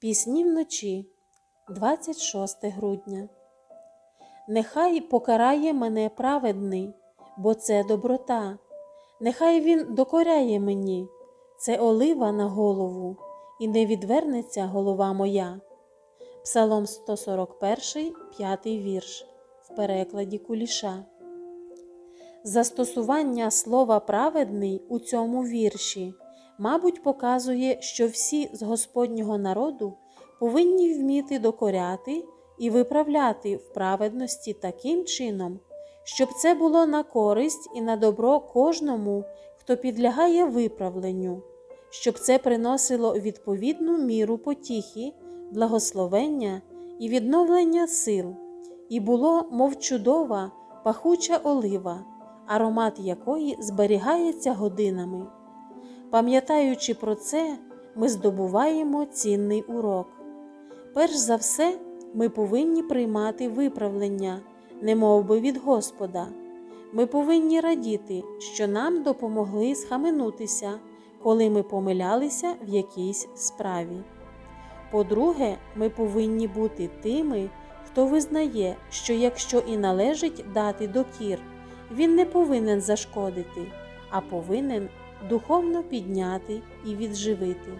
Пісні вночі, 26 грудня. Нехай покарає мене праведний, бо це доброта. Нехай він докоряє мені, це олива на голову, і не відвернеться голова моя. Псалом 141, 5 вірш в перекладі Куліша. Застосування слова праведний у цьому вірші, мабуть, показує, що всі з Господнього народу повинні вміти докоряти і виправляти в праведності таким чином, щоб це було на користь і на добро кожному, хто підлягає виправленню, щоб це приносило відповідну міру потіхи, благословення і відновлення сил, і було, мов чудова, пахуча олива, аромат якої зберігається годинами. Пам'ятаючи про це, ми здобуваємо цінний урок. Перш за все, ми повинні приймати виправлення, немов би від Господа. Ми повинні радіти, що нам допомогли схаменутися, коли ми помилялися в якійсь справі. По-друге, ми повинні бути тими, хто визнає, що якщо і належить дати докір, він не повинен зашкодити, а повинен духовно підняти і відживити.